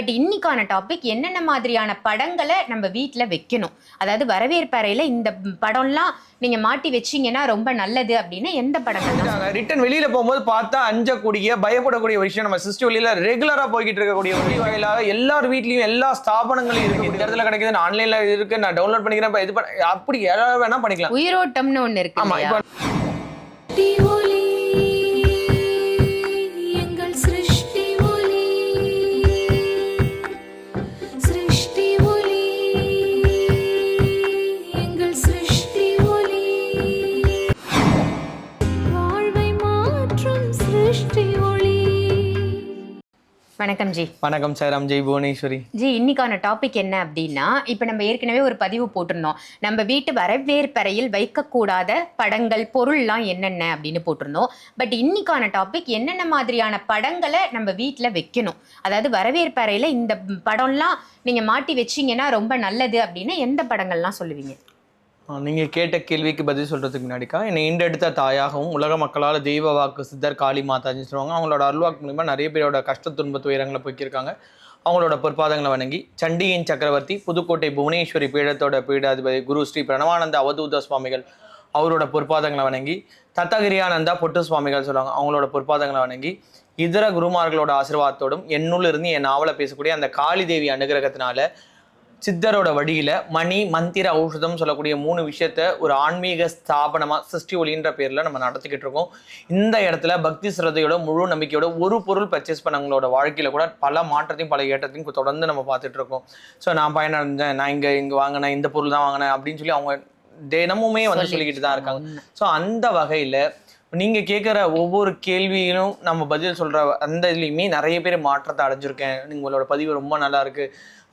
But இன்னைக்கான topic என்னென்ன மாதிரியான படங்களை நம்ம வீட்டில் வைக்கணும்? அதாவது வரவேற்பறையில் இந்த படம்லாம் நீங்கள் மாட்டி வச்சீங்கன்னா ரொம்ப நல்லது அப்படின்னு எந்த படங்கள்? ரிட்டன் வெளியில போகும்போது பார்த்தா அஞ்சக்கூடிய பயப்படக்கூடிய ஒரு விஷயம். நம்ம சிஸ்டம் வெளியில ரெகுலரா போய்கிட்டு இருக்கக்கூடிய ஒரு வாயிலாக எல்லார் வீட்லயும் எல்லா ஸ்தாபனங்களும் இருக்கு. இந்த இடத்துல கிடைக்குது நான் ஆன்லைன்ல இருக்கு. நான் டவுன்லோட் பண்ணிக்கிறேன். இப்ப இது பண்ண- அப்படி யாராவது வேணா பண்ணிக்கலாம். உயிரோட்டம்னு ஒன்று இருக்கு ஆமா இல்லையா? இப்போ வணக்கம் ஜி. வணக்கம் சார் அம் ஜெய் புவனேஸ்வரி. ஜி இன்னைக்கான டாபிக் என்ன அப்படின்னா இப்போ நம்ம ஏற்கனவே ஒரு பதிவு போட்டிருந்தோம். நம்ம வீட்டு வரவேற்பறையில் வைக்கக்கூடாத படங்கள் பொருள்லாம் என்னென்ன அப்படின்னு போட்டிருந்தோம். பட் இன்னைக்கான டாபிக் என்னென்ன மாதிரியான படங்களை நம்ம வீட்டில் வைக்கணும்? அதாவது வரவேற்பறையில் இந்த படம்லாம் நீங்கள் மாட்டி வச்சீங்கன்னா ரொம்ப நல்லது அப்படின்னு எந்த படங்கள்லாம் சொல்லுவீங்க? நீங்கள் கேட்ட கேள்விக்கு பதில் சொல்கிறதுக்கு முன்னாடிக்கா என்னை ஈண்டெடுத்த தாயாகவும் உலக மக்களால் தெய்வ வாக்கு சித்தர் காளி மாதாஜின்னு சொல்லுவாங்க. அவங்களோட அருள்வாக்கு மூலிமா நிறைய பேரோட கஷ்ட துன்ப துயரங்களை போய்க்கிருக்காங்க அவங்களோட பொற்பாதங்களை வணங்கி சண்டியின் சக்கரவர்த்தி புதுக்கோட்டை புவனேஸ்வரி பீடத்தோட பீடாதிபதி குரு ஸ்ரீ பிரணவானந்த அவதூத சுவாமிகள் அவரோட பொற்பாதங்களை வணங்கி தத்தகிரியானந்தா பொட்டு சுவாமிகள் சொல்லுவாங்க. அவங்களோட பொற்பாதங்களை வணங்கி இதர குருமார்களோட ஆசீர்வாதத்தோடும் என்னுள்ள இருந்து என் நாவலை பேசக்கூடிய அந்த காளி தேவி அனுகிரகத்தினால சித்தரோட வழியில மணி மந்திர ஔஷதம் சொல்லக்கூடிய மூணு விஷயத்த ஒரு ஆன்மீக ஸ்தாபனமா சிருஷ்டி ஒளின்ற பேர்ல நம்ம நடத்திக்கிட்டு இருக்கோம். இந்த இடத்துல பக்தி சிரதையோட முழு நம்பிக்கையோட ஒரு பொருள் பர்ச்சேஸ் பண்ணவங்களோட வாழ்க்கையில கூட பல மாற்றத்தையும் பல ஏற்றத்தையும் தொடர்ந்து நம்ம பார்த்துட்டு இருக்கோம். ஸோ நான் பயனடைஞ்சேன் நான் இங்க இங்க வாங்கினேன் இந்த பொருள் தான் வாங்கினேன் அப்படின்னு சொல்லி அவங்க தினமுமே வந்து சொல்லிக்கிட்டு தான் இருக்காங்க. ஸோ அந்த வகையில நீங்க கேட்குற ஒவ்வொரு கேள்வியிலும் நம்ம பதில் சொல்ற அந்த இதுலையுமே நிறைய பேர் மாற்றத்தை அடைஞ்சிருக்கேன். உங்களோட பதிவு ரொம்ப நல்லா இருக்கு.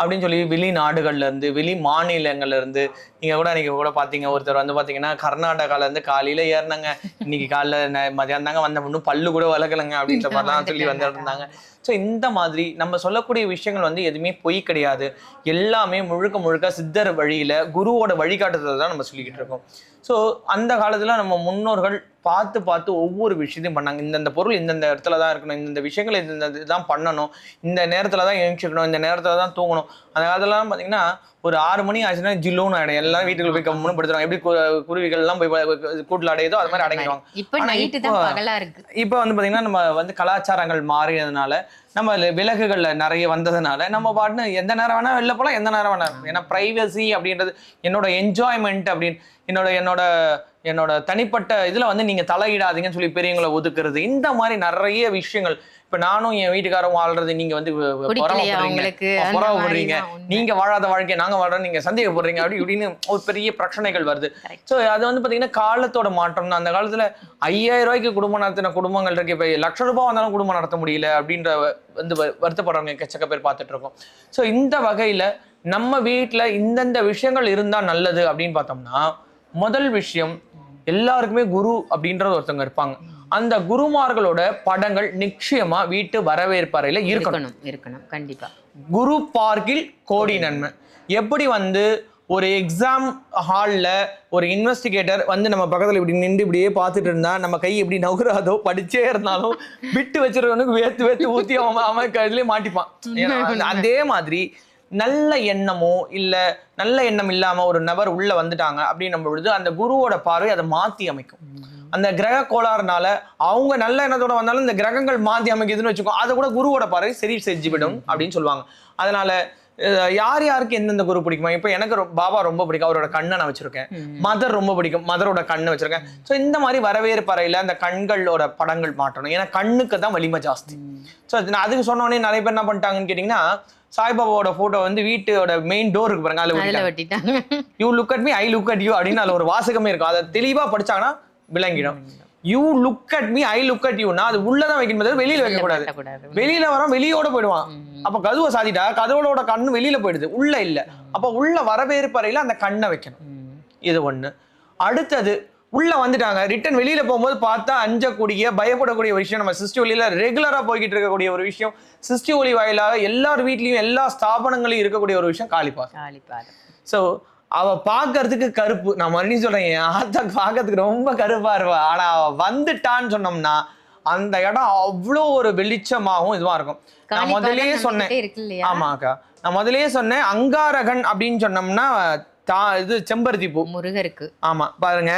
அப்படின்னு சொல்லி வெளிநாடுகள்ல இருந்து வெளி மாநிலங்கள்ல இருந்து நீங்க கூட நீங்க கூட பாத்தீங்க ஒருத்தர் வந்து பாத்தீங்கன்னா கர்நாடகால இருந்து காலையில ஏறினாங்க. இன்னைக்கு காலைல மதியானம் தாங்க வந்த இன்னும் பல்லு கூட வளர்க்கலங்க அப்படின்ற மாதிரிலாம் சொல்லி வந்துட்டு இருந்தாங்க. ஸோ இந்த மாதிரி நம்ம சொல்லக்கூடிய விஷயங்கள் வந்து எதுவுமே பொய் கிடையாது. எல்லாமே முழுக்க முழுக்க சித்தர் வழியில் குருவோட வழிகாட்டுதல் தான் நம்ம சொல்லிக்கிட்டு இருக்கோம். ஸோ அந்த காலத்தில் நம்ம முன்னோர்கள் பார்த்து பார்த்து ஒவ்வொரு விஷயத்தையும் பண்ணாங்க. இந்தந்த பொருள் இந்தந்த இடத்துல தான் இருக்கணும் இந்தந்த விஷயங்கள் இந்தந்த இதுதான் பண்ணணும் இந்த நேரத்தில் தான் எழுச்சிக்கணும் இந்த நேரத்தில் தான் தூங்கணும். அந்த காலத்துலலாம் பார்த்தீங்கன்னா ஒரு ஆறு மணி ஆச்சுன்னா ஜில்லுன்னு ஆயிடும். எல்லாரும் வீட்டுக்குள்ள போய் கம்முன்னு படுத்துருவாங்க. எப்படி குருவிகள் எல்லாம் போய் கூட்டுல அடையுதோ அது மாதிரி அடங்கிடுவாங்க இப்போ வந்து பாத்தீங்கன்னா நம்ம வந்து கலாச்சாரங்கள் மாறியதுனால நம்ம விலகுகள்ல நிறைய வந்ததுனால நம்ம பாட்டுன்னு எந்த நேரம் வேணா வெளில போகலாம் எந்த நேரம் வேணா. ஏன்னா ப்ரைவசி அப்படின்றது என்னோட என்ஜாய்மெண்ட் அப்படின்னு என்னோட என்னோட என்னோட தனிப்பட்ட இதுல வந்து நீங்க தலையிடாதீங்கன்னு சொல்லி பெரியவங்களை ஒதுக்குறது இந்த மாதிரி நிறைய விஷயங்கள். இப்ப நானும் என் வீட்டுக்காரரும் வாழ்றது நீங்க வந்து பொறாமைப்படுறீங்க. உங்களுக்கு? அந்த பொறாமைப்படுறீங்க மாதிரிலாம் உண்மை. நீங்க வாழாத வாழ்க்கையை நாங்க வாழ்றோம் நீங்க சந்தேகப்படுறீங்க. அப்படி இப்படின்னு ஒரு பெரிய பிரச்சனைகள் வருது. ஸோ அது வந்து பாத்தீங்கன்னா காலத்தோட மாற்றம் தான் அந்த காலத்துல ஐயாயிரம் ரூபாய்க்கு குடும்பம் நடத்தின குடும்பங்கள் இருக்கு. இப்போ லட்ச ரூபாய் வந்தாலும் குடும்பம் நடத்த முடியல அப்படின்ற வந்து வருத்தப்படுறவங்க எக்கச்சக்க பேர் பார்த்துட்டு இருக்கோம். ஸோ இந்த வகையில நம்ம வீட்ல இந்தந்த விஷயங்கள் இருந்தா நல்லது அப்படின்னு பார்த்தோம்னா முதல் விஷயம் எல்லாருக்குமே குரு அப்படின்றது ஒருத்தவங்க இருப்பாங்க. அந்த குருமார்களோட படங்கள் நிச்சயமா வீட்டு வரவேற்பறையில இருக்கணும். இருக்கணும் கண்டிப்பா. குரு பார்க்கில் கோடி நன்மை. எப்படி வந்து ஒரு எக்ஸாம் ஹாலில் ஒரு இன்வெஸ்டிகேட்டர் வந்து நம்ம பக்கத்தில் இப்படி நின்று இப்படியே பார்த்துட்டு இருந்தா நம்ம கை இப்படி நகுராதோ படிச்சே இருந்தாலும் விட்டு வச்சிருக்கவனுக்கு வேத்து வேத்து ஊற்றி அவன் அவன் கையிலே மாட்டிப்பான். அதே மாதிரி நல்ல எண்ணமோ இல்ல நல்ல எண்ணம் இல்லாம ஒரு நபர் உள்ள வந்துட்டாங்க அப்படின்னும் பொழுது அந்த குருவோட பார்வை அதை மாத்தி அமைக்கும். அந்த கிரக கோளாறுனால அவங்க நல்ல எண்ணத்தோட வந்தாலும் இந்த கிரகங்கள் மாத்தி அமைக்குதுன்னு வச்சுக்கோ அதை கூட குருவோட பார்வை சரி செஞ்சு விடும் அப்படின்னு சொல்லுவாங்க. அதனால யார் யாருக்கு எந்தெந்த குரு பிடிக்குமா? இப்போ எனக்கு பாபா ரொம்ப பிடிக்கும் அவரோட கண்ணை நான் வச்சிருக்கேன். மதர் ரொம்ப பிடிக்கும் மதரோட கண்ணை வச்சிருக்கேன். ஸோ இந்த மாதிரி வரவேற்பறையில அந்த கண்களோட படங்கள் மாட்டணும் ஏன்னா கண்ணுக்கு தான் வலிமை ஜாஸ்தி. ஸோ அதுக்கு சொன்ன உடனே நிறைய பேர் என்ன பண்ணிட்டாங்கன்னு கேட்டிங்கன்னா சாய்பாபாவோட போட்டோ வந்து வீட்டோட மெயின் டோர் இருக்கு பாருங்க அதுல. வெட்டிட்டாங்க. You look at me I look at you அப்படின்னு அதுல ஒரு வாசகமே இருக்கும். அதை தெளிவா படிச்சாங்கன்னா விளங்கிடும். You look at me I look at யூனா அது உள்ளதான் வைக்கணும் தவிர வெளியில வைக்க கூடாது. வெளியில வரோம் வெளியோட போயிடுவான். அப்ப கதவை சாத்திட்டா கதவோட கண்ணு வெளியில போயிடுது உள்ள இல்ல. அப்ப உள்ள வரவேற்பறையில அந்த கண்ணை வைக்கணும். இது ஒண்ணு. அடுத்தது உள்ள வந்துட்டாங்க. ரிட்டன் வெளியில போகும்போது பார்த்தா அஞ்சக்கூடிய பயப்படக்கூடிய விஷயம். நம்ம சிஸ்டி ஒலியில ரெகுலரா போய்கிட்டு இருக்கக்கூடிய ஒரு விஷயம். சிஸ்டி ஒலி வாயிலாக எல்லார் வீட்லயும் எல்லா ஸ்தாபனங்களையும் இருக்கக்கூடிய ஒரு விஷயம் காளிப்பாஸ் காளிப்பாதம் ஸோ அவ பார்க்கறதுக்கு கருப்பு. நான் மறுபடியும் சொல்றேன் என் ஆத்தா பார்க்கறதுக்கு ரொம்ப கருப்பா இருப்பா. ஆனா அவ வந்துட்டான்னு சொன்னோம்னா அந்த இடம் அவ்வளோ ஒரு வெளிச்சமாகவும் இதுவா இருக்கும். நான் நம்ம சொன்னேன். இல்லையா ஆமாக்கா. நான் முதல்லயே சொன்னேன் அங்காரகன் அப்படின்னு சொன்னோம்னா தா இது செம்பருத்தி பூ. முருகருக்கு. ஆமா பாருங்க.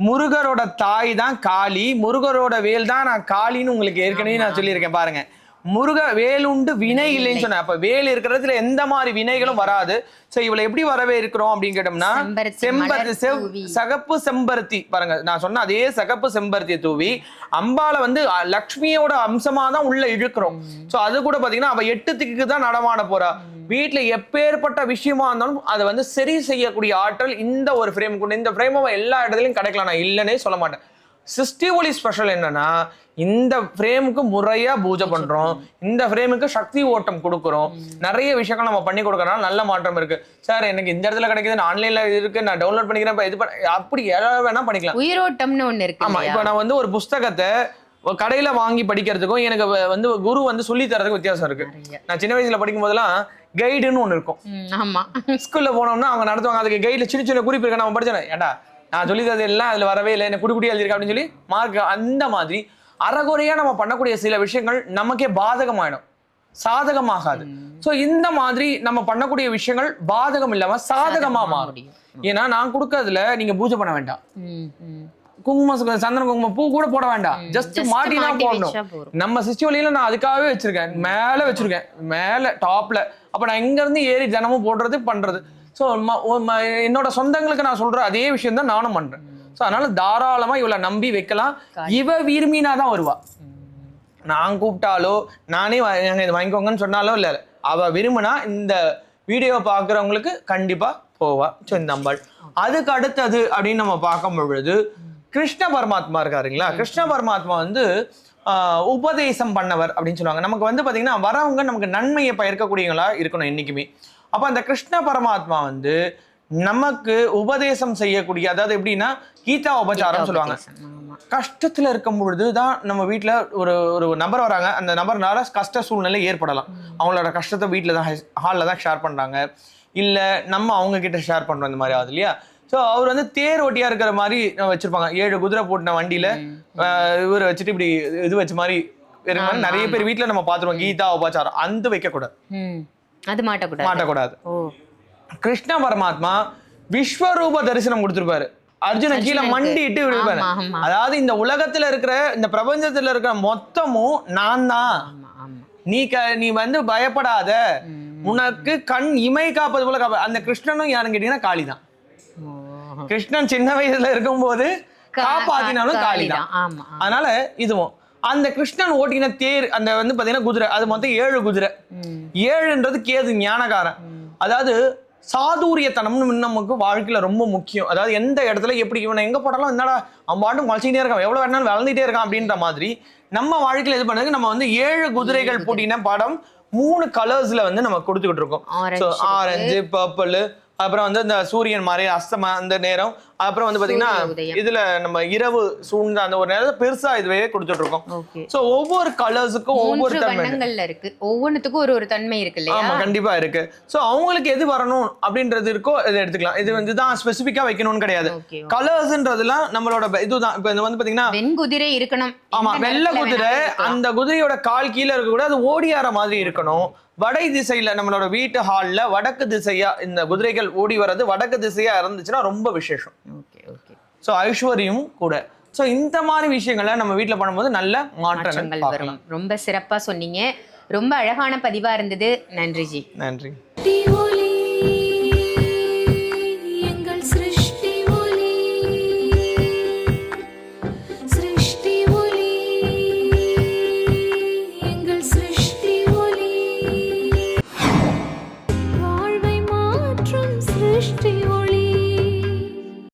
முருகரோட தாய் தான் காளி. முருகரோட வேல் தான் நான் காளின்னு உங்களுக்கு ஏற்கனவே நான் சொல்லியிருக்கேன். பாருங்க. முருக வேலுண்டு வினை இல்லைன்னு சொன்னேன். அப்ப வேல் இருக்கிறதுல எந்த மாதிரி வினைகளும் வராது. சோ இவளை எப்படி வரவே இருக்கிறோம் அப்படின்னு கேட்டோம்னா செம்பருத்தி செம்பருத்தி செவ். சகப்பு செம்பருத்தி. பாருங்க நான் சொன்ன அதே சகப்பு செம்பருத்தியை தூவி அம்பால வந்து லக்ஷ்மியோட அம்சமா தான் உள்ள இழுக்கிறோம். சோ அது கூட பாத்தீங்கன்னா அவ எட்டு திக்கு தான் நடமாட போறா வீட்டுல எப்பேற்பட்ட விஷயமா இருந்தாலும் அதை வந்து சரி செய்யக்கூடிய ஆற்றல் இந்த ஒரு ஃப்ரேம் கொண்டு இந்த ஃப்ரேம் எல்லா இடத்துலயும் கிடைக்கலாம். நான் இல்லைன்னே சொல்ல மாட்டேன். சிஸ்டி ஒலி ஸ்பெஷல் என்னன்னா இந்த ஃப்ரேமுக்கு முறையா பூஜை பண்றோம். இந்த ஃப்ரேமுக்கு சக்தி ஓட்டம் கொடுக்குறோம். நிறைய விஷயங்கள் நம்ம பண்ணி கொடுக்கறனால நல்ல மாற்றம் இருக்கு. சார் எனக்கு இந்த இடத்துல கிடைக்குது நான் ஆன்லைன்ல இருக்கு நான் டவுன்லோட் பண்ணிக்கிறேன் இது பண்ண அப்படி எதாவது வேணா பண்ணிக்கலாம். உயிரோட்டம்னு ஒண்ணு இருக்கு ஆமா இல்லையா? இப்போ நான் வந்து ஒரு புஸ்தகத்தை கடையில வாங்கி படிக்கிறதுக்கும் எனக்கு வந்து குரு வந்து சொல்லி தரதுக்கும் வித்தியாசம் இருக்கு. நான் சின்ன வயசுல படிக்கும் போதெல்லாம் கைடுன்னு ஒண்ணு இருக்கும். ம், ஆமா. ஸ்கூல்ல போனோம்னா அவங்க நடத்துவாங்க. அதுக்கு கைட்ல சின்ன சின்ன குறிப்பு இருக்கு. நம்ம படிச்சேன். ஏடா நான் சொல்லி தரது எல்லாம் அதுல வரவே இல்லை. என்ன குடி குடி எழுதிருக்க அப்படின்னு சொல்லி மார்க் அந்த மாதிரி அறகுறையா நம்ம பண்ணக்கூடிய சில விஷயங்கள் நமக்கே பாதகமாயிடும். சாதகமாகாது. சோ இந்த மாதிரி நம்ம பண்ணக்கூடிய விஷயங்கள் பாதகம் இல்லாம சாதகமா மாறும். ஏன்னா நான் கொடுக்கறதுல நீங்க பூஜை பண்ண வேண்டாம். ம், ம். குங்குமம் சு- சந்தன குங்குமம் பூ கூட போட வேண்டாம். ஜஸ்ட் மாட்டி தான் போடணும். நம்ம சிச்சுவலியில நான் அதுக்காகவே வச்சிருக்கேன். மேல வச்சிருக்கேன். மேல டாப்ல அப்ப நான் இங்க இருந்து ஏறி தினமும் போடுறது பண்றது. ஸோ என்னோட சொந்தங்களுக்கு நான் சொல்ற அதே விஷயம் தான் நானும் பண்றேன். ஸோ அதனால தாராளமா இவளை நம்பி வைக்கலாம். இவ விரும்பினா தான் வருவா. நான் கூப்பிட்டாலோ நானே ஏங்க இது வாங்கிக்கோங்கன்னு சொன்னாலோ இல்லை அவ விரும்பினா இந்த வீடியோ பார்க்குறவங்களுக்கு கண்டிப்பா போவா. அம்பாள் அதுக்கு அடுத்தது அப்படின்னு நம்ம பார்க்கும் பொழுது கிருஷ்ண பரமாத்மா இருக்காருங்களா? கிருஷ்ண பரமாத்மா வந்து உபதேசம் பண்ணவர் அப்படின்னு சொல்லுவாங்க. நமக்கு வந்து பாத்தீங்கன்னா வரவங்க நமக்கு நன்மையை பயர்க்கக்கூடியவங்களா இருக்கணும் என்னைக்குமே அப்ப அந்த கிருஷ்ண பரமாத்மா வந்து நமக்கு உபதேசம் செய்யக்கூடிய அதாவது எப்படின்னா கீதா உபச்சாரம் சொல்லுவாங்க. கஷ்டத்துல இருக்கும் பொழுது தான் நம்ம வீட்ல ஒரு ஒரு நபர் வராங்க. அந்த நபர்னால கஷ்ட சூழ்நிலை ஏற்படலாம். அவங்களோட கஷ்டத்தை வீட்டில் தான் ஹாலில் தான் ஷேர் பண்றாங்க. இல்ல நம்ம அவங்க கிட்ட ஷேர் பண்றோம் இந்த மாதிரி ஆகுது இல்லையா? ஸோ அவர் வந்து தேர் ஓட்டியா இருக்கிற மாதிரி வச்சிருப்பாங்க. ஏழு குதிரை போட்டின வண்டியில இவரை வச்சுட்டு இப்படி இது வச்ச மாதிரி நிறைய பேர் வீட்ல நம்ம பார்த்துருவோம் கீதா உபச்சாரம் அந்த வைக்கக்கூடாது. ம். அது மாட்டக்கூடாது. மாட்டக்கூடாது. கிருஷ்ண பரமாத்மா விஸ்வரூப தரிசனம் கொடுத்திருப்பாரு. அர்ஜுனன் கீழே. மண்டிட்டு ஆமா. அதாவது இந்த உலகத்துல இருக்கிற இந்த பிரபஞ்சத்துல இருக்கிற மொத்தமும் நான் தான். நீ க நீ வந்து பயப்படாத. உனக்கு கண் இமை காப்பது போல காப்ப அந்த கிருஷ்ணனும் யாருன்னு கேட்டீங்கன்னா காளி தான் ஓ. கிருஷ்ணன் சின்ன வயசுல இருக்கும்போது காப்பாத்தினாலும் காளி காளிதான். தான். அதனால இதுவும் அந்த கிருஷ்ணன் ஓட்டின தேர் அந்த வந்து பாத்தீங்கன்னா குதிரை அது மொத்தம் ஏழு குதிரை. ஏழுன்றது கேது ஞானகாரன் அதாவது சாதுரியத்தனம்னு நமக்கு வாழ்க்கையில ரொம்ப முக்கியம் அதாவது எந்த இடத்துல எப்படி இவனை எங்க போட்டாலும் என்னடா அவன் பாட்டும் குழச்சிக்கிட்டே இருக்கான் எவ்வளவு வேணாலும் வளர்ந்துட்டே இருக்கான் அப்படின்ற மாதிரி நம்ம வாழ்க்கையில இது பண்ணதுக்கு நம்ம வந்து ஏழு குதிரைகள் பூட்டின படம் மூணு கலர்ஸ்ல வந்து நம்ம கொடுத்துக்கிட்டு இருக்கோம். ஆரஞ்சு பர்பிள் அப்புறம் வந்து இந்த சூரியன் மாதிரி அஸ்தம அந்த நேரம். அப்புறம் வந்து பாத்தீங்கன்னா. இதுல நம்ம இரவு சூழ்ந்த அந்த ஒரு நேரத்தை பெருசா இதுவே கொடுத்துட்டு இருக்கோம். ஸோ ஒவ்வொரு கலர்ஸுக்கும் ஒவ்வொரு வண்ணங்கள்ல இருக்கு. ஒவ்வொன்றுத்துக்கும் ஒரு ஒரு தன்மை இருக்கு இல்லையா? ஆமா கண்டிப்பா இருக்கு. சோ அவங்களுக்கு எது வரணும் அப்படின்றது இருக்கோ இதை எடுத்துக்கலாம். இது வந்து தான் ஸ்பெசிஃபிக்கா வைக்கணும்னு கிடையாது. கலர்ஸ்ன்றதுலாம் நம்மளோட இதுதான். இப்போ வந்து பாத்தீங்கன்னா வெண்குதிரை இருக்கணும். ஆமா வெள்ளை குதிரை. அந்த குதிரையோட கால் கீழே இருக்க கூட அது ஓடியார மாதிரி இருக்கணும். வடை திசையில நம்மளோட வீட்டு ஹால்ல வடக்கு திசையா இந்த குதிரைகள் ஓடி வர்றது வடக்கு திசையா இருந்துச்சுன்னா ரொம்ப விசேஷம். Okay okay. சோ ஐஸ்வர்யம் கூட. சோ இந்த மாதிரி விஷயங்களை நம்ம வீட்ல பண்ணும்போது நல்ல மாற்றங்கள் வரும். ரொம்ப சிறப்பா சொன்னீங்க. ரொம்ப அழகான பதிவா இருந்தது. நன்றி ஜி. நன்றி.